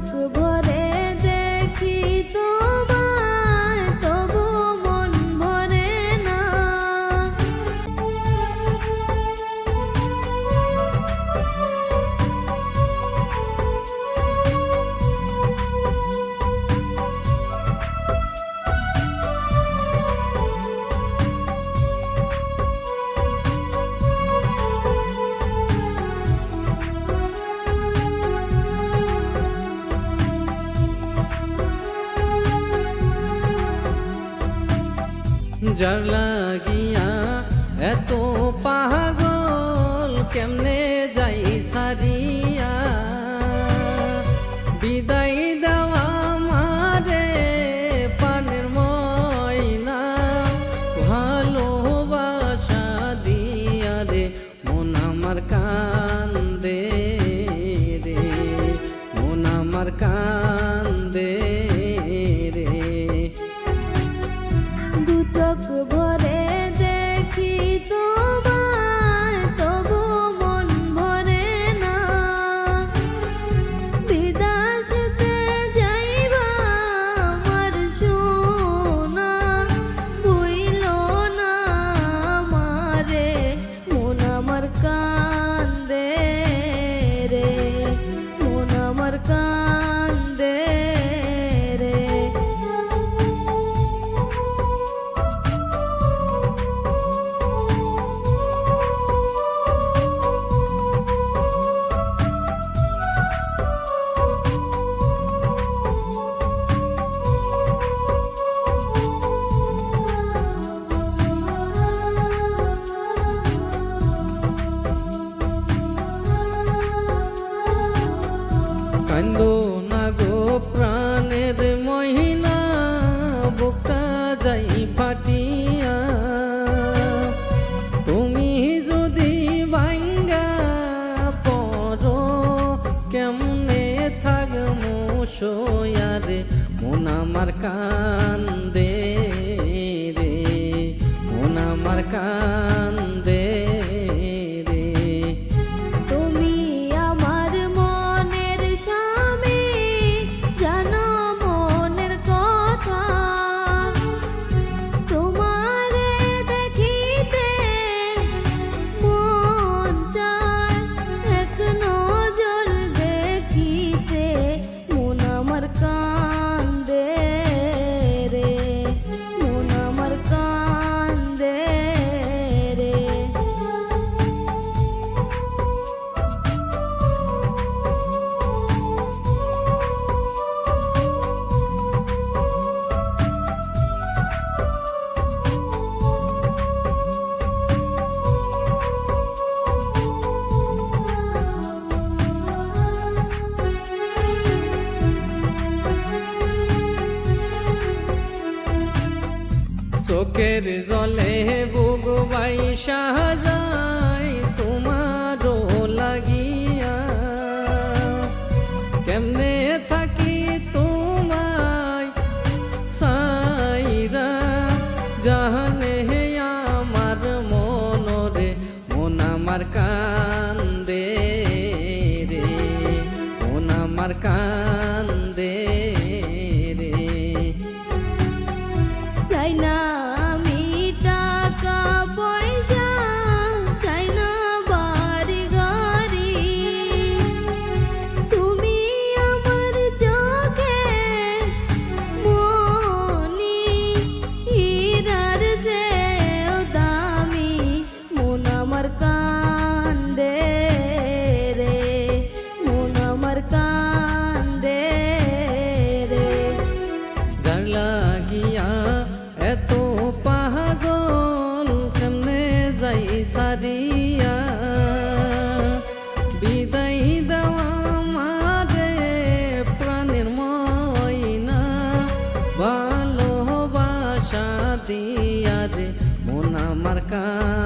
good boy. যার লাগিয়া, এত পাগল কেমনে যাই সারিয়া? বিদায় দেওয়া মারে পানের ময়না, ভালোবাসা দিয়া রে, মন আমার কান্দে। আমার কান্দে চোখের জলে বুগবাই সাজাই তোমারও লাগিয়া। কেমনে থাকি তোমায় সাইরা, জাহানে আমার মনরে, মন আমার কান্দে রে, মন আমার কান্দে का